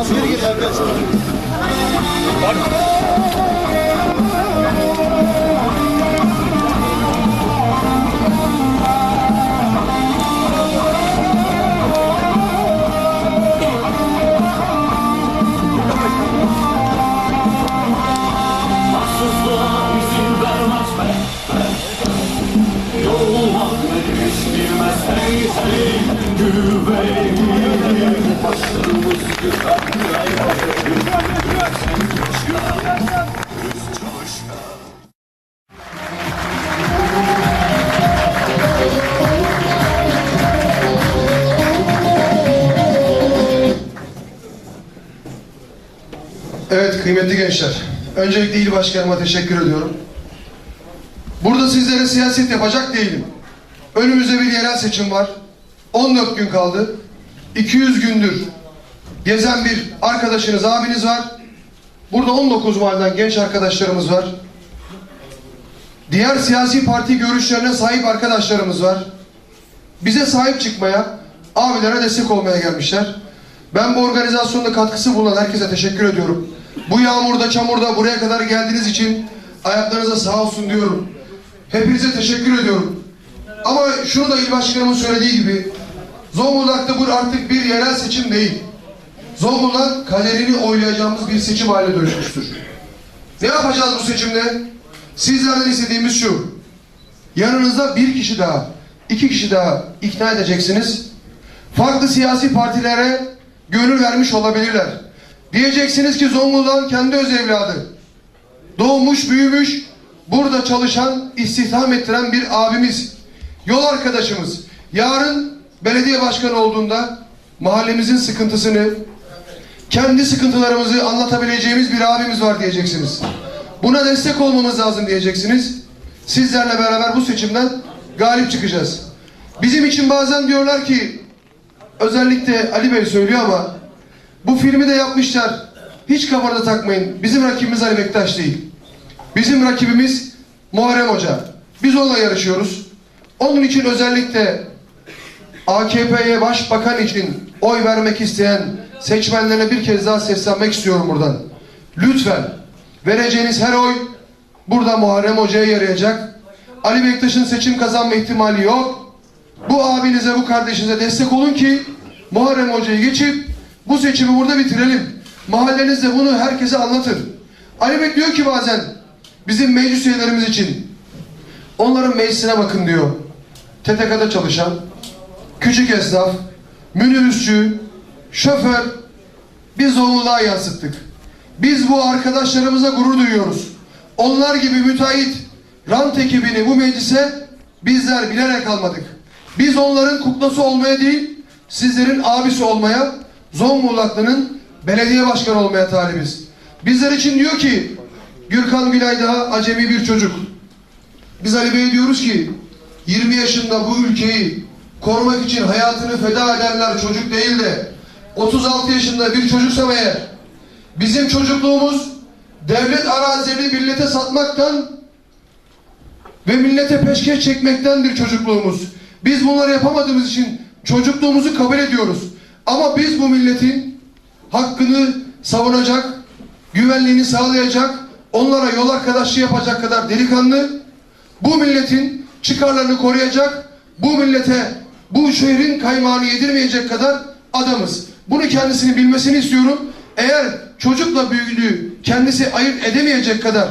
Askeri git arkadaşlar. Evet kıymetli gençler. Öncelikle il başkanıma teşekkür ediyorum. Burada sizlere siyaset yapacak değilim. Önümüzde bir yerel seçim var. 14 gün kaldı. 200 gündür gezen bir arkadaşınız, abiniz var. Burada 19 mahalleden genç arkadaşlarımız var. Diğer siyasi parti görüşlerine sahip arkadaşlarımız var. Bize sahip çıkmaya, abilere destek olmaya gelmişler. Ben bu organizasyonda katkısı bulunan herkese teşekkür ediyorum. Bu yağmurda, çamurda buraya kadar geldiğiniz için ayaklarınıza sağ olsun diyorum. Hepinize teşekkür ediyorum. Ama şunu da il başkanımın söylediği gibi Zonguldak'ta bu artık bir yerel seçim değil. Zonguldak kaderini oylayacağımız bir seçim haline dönüşmüştür. Ne yapacağız bu seçimde? Sizlerden istediğimiz şu. Yanınızda bir kişi daha, iki kişi daha ikna edeceksiniz. Farklı siyasi partilere gönül vermiş olabilirler. Diyeceksiniz ki Zonguldak'ın kendi öz evladı. Doğmuş, büyümüş, burada çalışan, istihdam ettiren bir abimiz. Yol arkadaşımız. Yarın belediye başkanı olduğunda mahallemizin sıkıntısını, kendi sıkıntılarımızı anlatabileceğimiz bir abimiz var diyeceksiniz. Buna destek olmamız lazım diyeceksiniz. Sizlerle beraber bu seçimden galip çıkacağız. Bizim için bazen diyorlar ki özellikle Ali Bey söylüyor ama bu filmi de yapmışlar. Hiç kafanıza takmayın. Bizim rakibimiz Ali Bektaş değil. Bizim rakibimiz Muharrem Hoca. Biz onunla yarışıyoruz. Onun için özellikle AKP'ye başbakan için oy vermek isteyen seçmenlerine bir kez daha seslenmek istiyorum buradan. Lütfen vereceğiniz her oy burada Muharrem Hoca'ya yarayacak. Ali Bektaş'ın seçim kazanma ihtimali yok. Bu abinize, bu kardeşinize destek olun ki Muharrem Hoca'yı geçip bu seçimi burada bitirelim. Mahallenizde bunu herkese anlatın. Ali Bey diyor ki bazen bizim meclis üyelerimiz için onların meclisine bakın diyor. TTK'da çalışan, küçük esnaf, minibüsçü, şoför biz Zonguldak'a yansıttık. Biz bu arkadaşlarımıza gurur duyuyoruz. Onlar gibi müteahhit rant ekibini bu meclise bizler bilerek almadık. Biz onların kuklası olmaya değil, sizlerin abisi olmaya, Zonguldaklı'nın belediye başkanı olmaya talibiz. Bizler için diyor ki, Gürkan Gülay daha acemi bir çocuk. Biz Ali Bey'e diyoruz ki 20 yaşında bu ülkeyi korumak için hayatını feda edenler çocuk değil de 36 yaşında bir çocuksam eğer bizim çocukluğumuz devlet arazilerini millete satmaktan ve millete peşkeş çekmektendir çocukluğumuz. Biz bunları yapamadığımız için çocukluğumuzu kabul ediyoruz. Ama biz bu milletin hakkını savunacak, güvenliğini sağlayacak, onlara yol arkadaşlığı yapacak kadar delikanlı, bu milletin çıkarlarını koruyacak, bu millete, bu şehrin kaymağını yedirmeyecek kadar adamız. Bunu kendisini bilmesini istiyorum. Eğer çocukla büyüklüğü kendisi ayırt edemeyecek kadar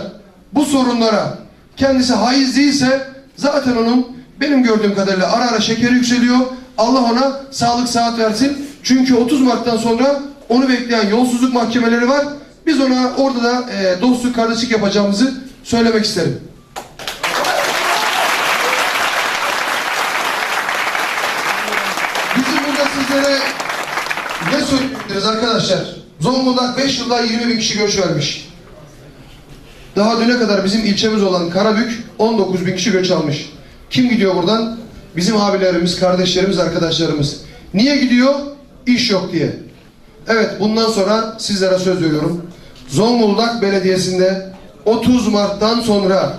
bu sorunlara kendisi haiz değilse zaten onun benim gördüğüm kadarıyla ara ara şekeri yükseliyor. Allah ona sağlık saat versin. Çünkü 30 Mart'tan sonra onu bekleyen yolsuzluk mahkemeleri var. Biz ona orada da e, dostluk kardeşlik yapacağımızı söylemek isterim. Bizim burada sizlere ne söyleyebiliriz arkadaşlar? Zonguldak 5 yılda 20 bin kişi göç vermiş. Daha düne kadar bizim ilçemiz olan Karabük 19 bin kişi göç almış. Kim gidiyor buradan? bizim abilerimiz, kardeşlerimiz, arkadaşlarımız. Niye gidiyor? İş yok diye. Evet bundan sonra sizlere söz veriyorum. Zonguldak Belediyesi'nde 30 Mart'tan sonra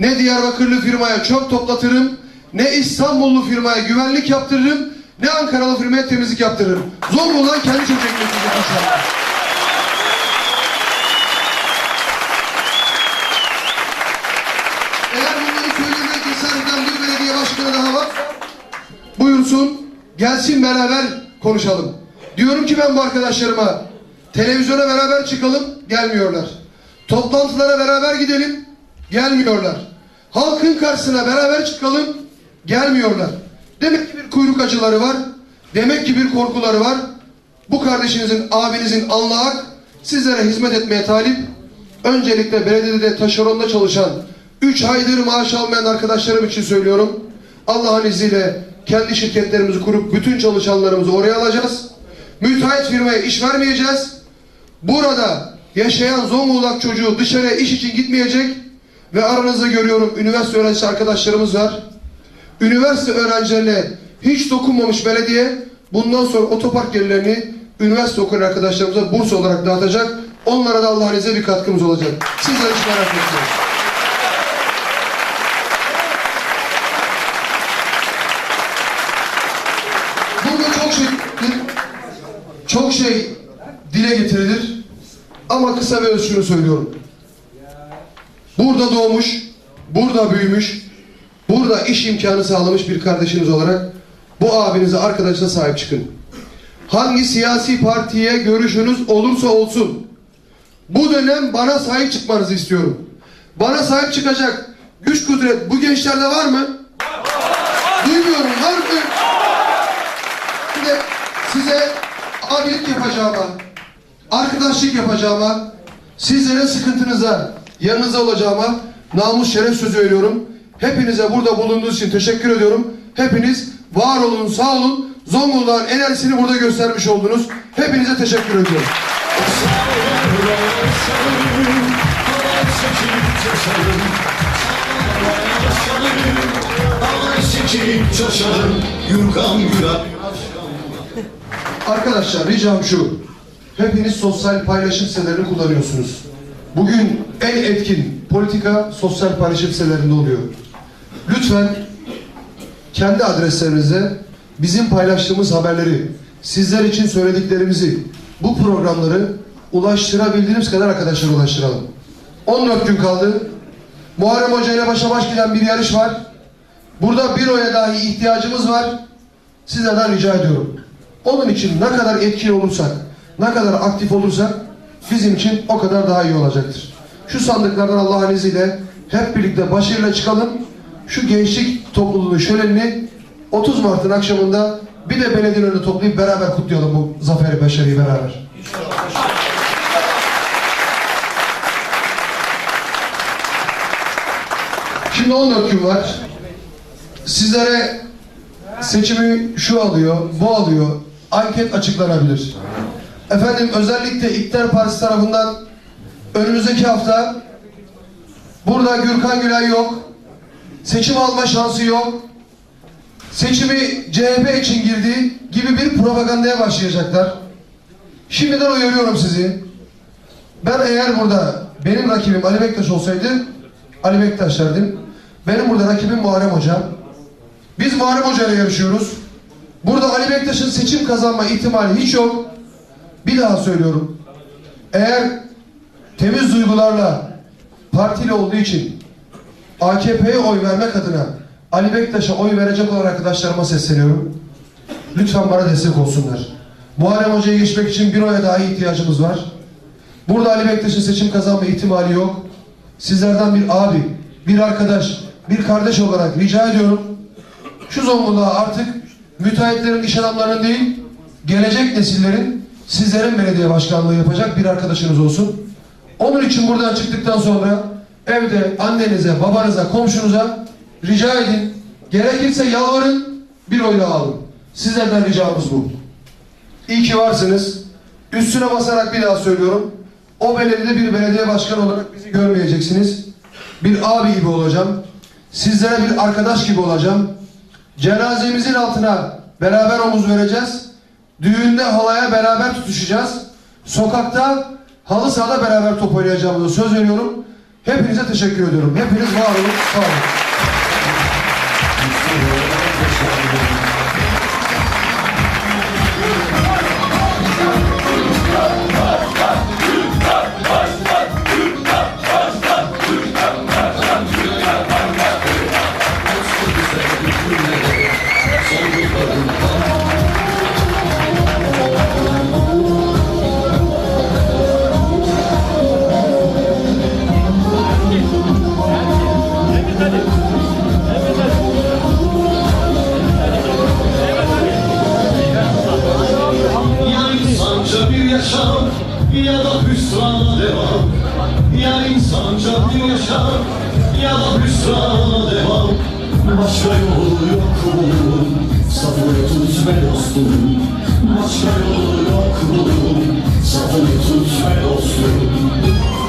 ne Diyarbakırlı firmaya çöp toplatırım, ne İstanbullu firmaya güvenlik yaptırırım, ne Ankaralı firmaya temizlik yaptırırım. Zonguldak kendi çöp ekmeyecek inşallah. Eğer bunları söylemeye cesaret bir belediye başkanı daha var, buyursun, gelsin beraber konuşalım. Diyorum ki ben bu arkadaşlarıma, televizyona beraber çıkalım, gelmiyorlar. Toplantılara beraber gidelim, gelmiyorlar. Halkın karşısına beraber çıkalım, gelmiyorlar. Demek ki bir kuyruk acıları var, demek ki bir korkuları var. Bu kardeşinizin, abinizin ak, sizlere hizmet etmeye talip, öncelikle belediyede taşeronda çalışan, 3 aydır maaş almayan arkadaşlarım için söylüyorum. Allah'ın izniyle kendi şirketlerimizi kurup bütün çalışanlarımızı oraya alacağız. Müteahhit firmaya iş vermeyeceğiz. Burada yaşayan Zonguldak çocuğu dışarıya iş için gitmeyecek. Ve aranızda görüyorum üniversite öğrencisi arkadaşlarımız var. Üniversite öğrencilerine hiç dokunmamış belediye bundan sonra otopark yerlerini üniversite okuyan arkadaşlarımıza burs olarak dağıtacak. Onlara da Allah'ın izniyle bir katkımız olacak. Sizler hiç merak etmeyin. Burada çok şey çok şey dile getirilir. Ama kısa ve öz şunu söylüyorum. Burada doğmuş, burada büyümüş, burada iş imkanı sağlamış bir kardeşiniz olarak bu abinize, arkadaşına sahip çıkın. Hangi siyasi partiye görüşünüz olursa olsun bu dönem bana sahip çıkmanızı istiyorum. Bana sahip çıkacak güç kudret bu gençlerde var mı? Duymuyorum var mı? Bir de size abilik yapacağıma, arkadaşlık yapacağıma, sizlerin sıkıntınıza yanınızda olacağıma namus şeref sözü veriyorum. Hepinize burada bulunduğunuz için teşekkür ediyorum. Hepiniz var olun, sağ olun. Zonguldak'ın enerjisini burada göstermiş oldunuz. Hepinize teşekkür ediyorum. Arkadaşlar ricam şu. Hepiniz sosyal paylaşım sitelerini kullanıyorsunuz. Bugün en etkin politika sosyal paylaşım sitelerinde oluyor. Lütfen kendi adreslerinize bizim paylaştığımız haberleri, sizler için söylediklerimizi, bu programları ulaştırabildiğimiz kadar arkadaşlara ulaştıralım. 14 gün kaldı. Muharrem Hoca ile başa baş giden bir yarış var. Burada bir oya dahi ihtiyacımız var. Sizlerden rica ediyorum. Onun için ne kadar etkin olursak, ne kadar aktif olursak bizim için o kadar daha iyi olacaktır. Şu sandıklardan Allah'ın izniyle hep birlikte başarıyla çıkalım. Şu gençlik topluluğunu şölenini 30 Mart'ın akşamında bir de belediye önünde toplayıp beraber kutlayalım bu zaferi, başarıyı beraber. Şimdi 14 gün var. Sizlere seçimi şu alıyor, bu alıyor. Anket açıklanabilir. Efendim özellikle İktidar Partisi tarafından önümüzdeki hafta burada Gürkan Gülay yok. Seçim alma şansı yok. Seçimi CHP için girdi gibi bir propagandaya başlayacaklar. Şimdiden uyarıyorum sizi. Ben eğer burada benim rakibim Ali Bektaş olsaydı Ali Bektaş derdim. Benim burada rakibim Muharrem Hoca. Biz Muharrem Hoca ile yarışıyoruz. Burada Ali Bektaş'ın seçim kazanma ihtimali hiç yok. Bir daha söylüyorum. Eğer temiz duygularla partili olduğu için AKP'ye oy vermek adına Ali Bektaş'a oy verecek olan arkadaşlarıma sesleniyorum. Lütfen bana destek olsunlar. Muharrem Hoca'yı geçmek için bir oya daha ihtiyacımız var. Burada Ali Bektaş'ın seçim kazanma ihtimali yok. Sizlerden bir abi, bir arkadaş, bir kardeş olarak rica ediyorum. Şu Zonguldak'a artık müteahhitlerin, iş adamlarının değil, gelecek nesillerin sizlerin belediye başkanlığı yapacak bir arkadaşınız olsun. Onun için buradan çıktıktan sonra evde annenize, babanıza, komşunuza rica edin. Gerekirse yalvarın, bir oyla alın. Sizlerden ricamız bu. İyi ki varsınız. Üstüne basarak bir daha söylüyorum. O belediyede bir belediye başkanı olarak bizi görmeyeceksiniz. Bir abi gibi olacağım. Sizlere bir arkadaş gibi olacağım. Cenazemizin altına beraber omuz vereceğiz. Düğünde halaya beraber tutuşacağız. Sokakta halı sahada beraber top oynayacağımıza söz veriyorum. Hepinize teşekkür ediyorum. Hepiniz var olun, sağ olun. Ya da hüsrana devam Ya insanca bir yaşam ya da hüsrana devam Başka yolu yok mu? Sabır tut be dostum Başka yolu yok mu? Sabır tut be dostum